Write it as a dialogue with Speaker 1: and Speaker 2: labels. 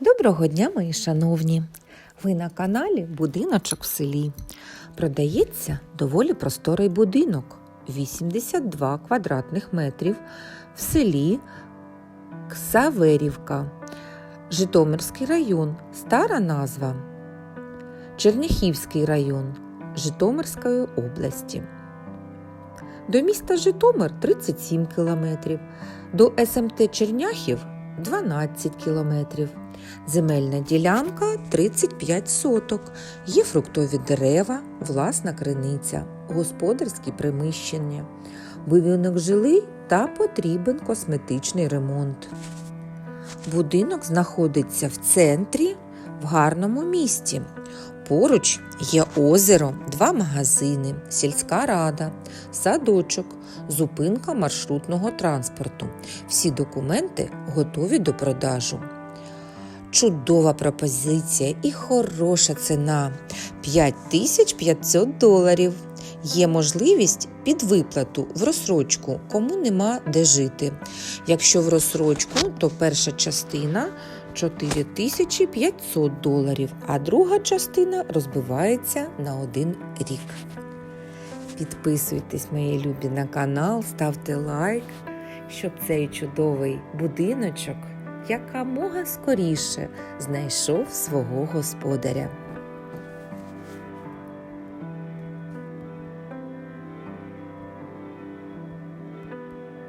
Speaker 1: Доброго дня, мої шановні! Ви на каналі Будиночок в селі. Продається доволі просторий будинок 82 квадратних метрів в селі Ксаверівка, Житомирський район, стара назва, Черняхівський район Житомирської області. До міста Житомир 37 кілометрів, до СМТ Черняхів 12 кілометрів. Земельна ділянка 35 соток. Є фруктові дерева, власна криниця, господарські приміщення. Будинок жилий та потрібен косметичний ремонт. Будинок знаходиться в центрі в гарному місті. Поруч є озеро, два магазини, сільська рада, садочок, зупинка маршрутного транспорту. Всі документи готові до продажу. Чудова пропозиція і хороша ціна 5500 доларів. Є можливість під виплату в розсрочку, кому нема де жити. Якщо в розсрочку, то перша частина 4500 доларів, а друга частина розбивається на один рік. Підписуйтесь, мої любі, на канал, ставте лайк, щоб цей чудовий будиночок якомога скоріше знайшов свого господаря.